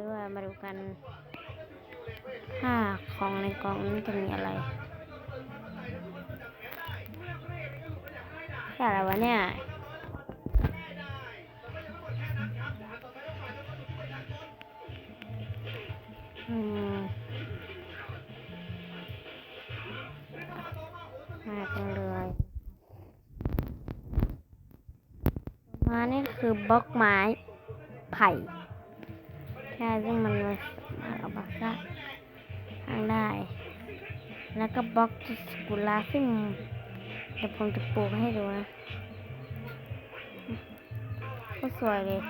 ือว่ามาดูกันถ้าของในกล่องนั้นจะมีอะไรแค่อะไรวะเนี่ยอืมมาจังเลยมานี่คือบล็อกไม้ไผ่ ช่ซึ่งมันมามาเอาบักซ่าทางได้ แล้วก็บล็อกสกุลาซึ่งเดี๋ยวผมจะปลูกให้ดูนะก็สวยเลย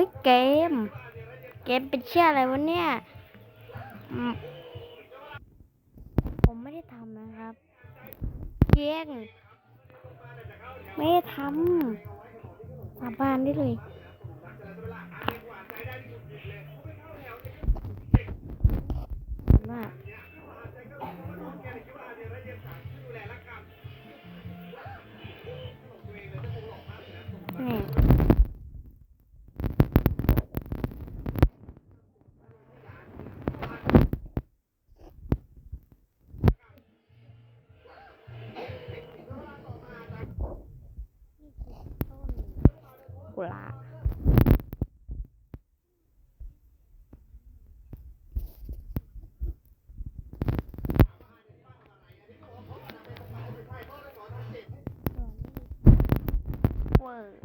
ฮ้ยเกม เกมเป็นเชื่ออะไรวะเนี่ย ผมไม่ได้ทำนะครับ เกงไม่ได้ทำสาบานได้เลยมา เวอร์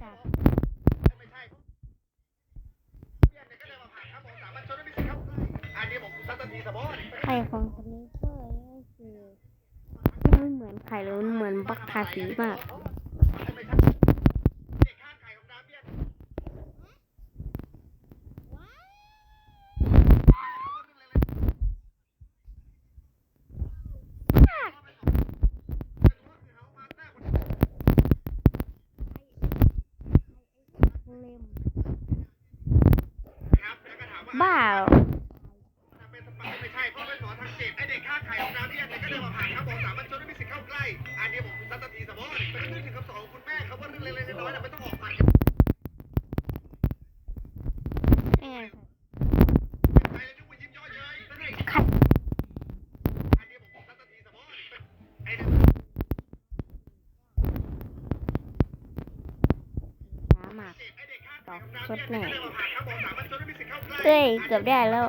ครับ อันนี้ผมสัตทีสมอ ไข่ของสนิเกอร์นี่ก็คือไม่เหมือนไข่เลยมันเหมือนบักทาสีมากเด็กข้างไข่ของน้ำเนี่ยเล่มครับแล้วก็ถามว่าบ้าเหรอเป็นสปาไม่ใช่เพราะเป็นหมอทางจิตไอเด็กข้างไข่ของน้ำเนี่ยก็เดินมาผ่านครับผมสามัญชน สองคุณแม่เขาก็เรื่องเล็กๆน้อยๆนะไม่ต้องออกมาตอกชดแหน่เฮ้ย เกือบได้แล้ว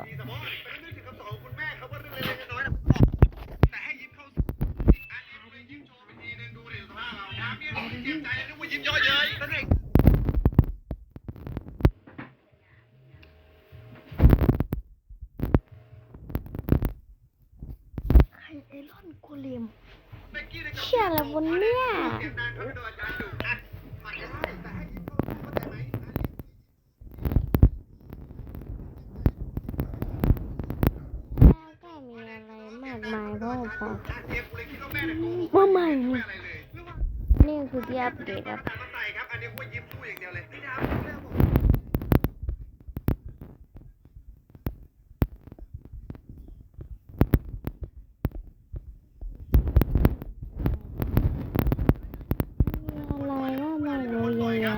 กเลมเบกกี้นะครับเชื่อแล้ววันเนี้ยเสียงดังเขาไปโดนอาจารย์ดุอะมันจะได้แต่ให้ยิ้มเข้าเข้าใจไหมแล้วก็มีอะไรมากมายเพราะว่าผมอะเทปกูเลยคิดว่าแม่เนี่ยโกหกว่าใหม่ไม่นี่อะไรเลยหรือว่านี่คือที่อัปเดตครับ อาจารย์มาใส่ครับ อันนี้กูยิ้มสู้อย่างเดียวเลยไม่ได้เรื่องผม มีอะไรว่าไม่รู้เยอะแยะ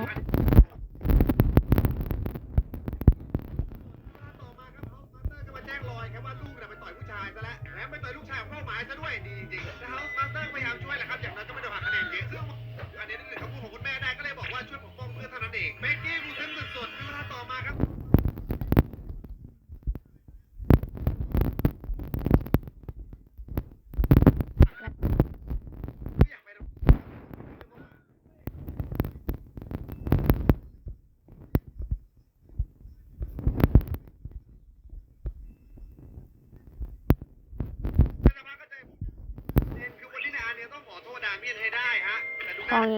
ต่อมาครับเฮาส์มาสเตอร์ก็มาแจ้งลอย ค่ว่าลูกน่ะไปต่อยผู้ชายซะแล้วแถมไปต่อยลูกชายของเป้าหมายซะด้วยดีจริงๆแล้วเฮาส์มาสเตอร์พยายามช่วยแหละครับอย่างนั้นก็ไม่โดนหักคะแนนเยอะซึ่งอันนี้นึกถึงคำพูดของคุณแม่ได้ก็เลยบอกว่าช่วยปกป้องเพื่อนเท่านั้นเองเมกกี้กู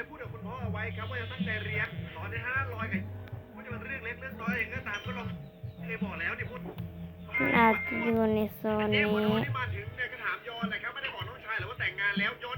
ยพูดกับคุณพ่อเอาไว้ครับว่าจะตั้งใจเรียนสอนในห้าร้อยไงว่าจะป็นเรื่องเล็กเรื่องน้อยอย่างนี้ตามก็ลองเคยบอกแล้วนี่พูดอาจจะอยู่ในโซนนี้เนี่ยคนที่มาถึงเนี่ยก็ถามยอนแหละครับไม่ได้บอกน้องชายหรือว่าแต่งงานแล้วยอน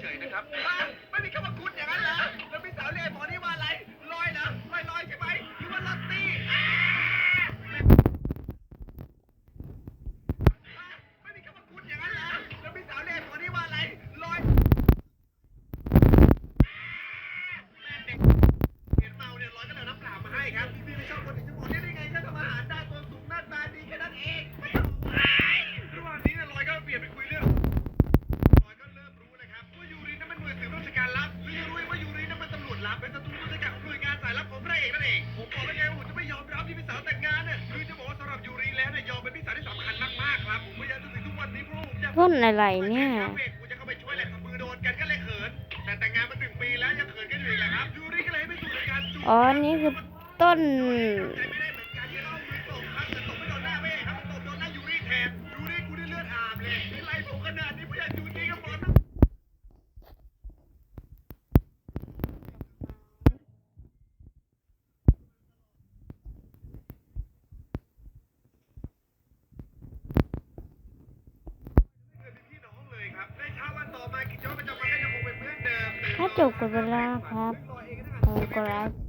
เฉยนะครับ พ่นอะไรเนี่ย กูจะเข้าไปช่วยแหละมือโดนกันก็เลยเขิน แต่แต่งงานมาหนึ่งปีแล้วยังเขินกันอยู่อีกเหรอครับยูริก็เลยไม่ถูกกันจูอ๋อ นี่คือต้น เดิมถ้าจบกันไปแล้วครับผมกดไลค์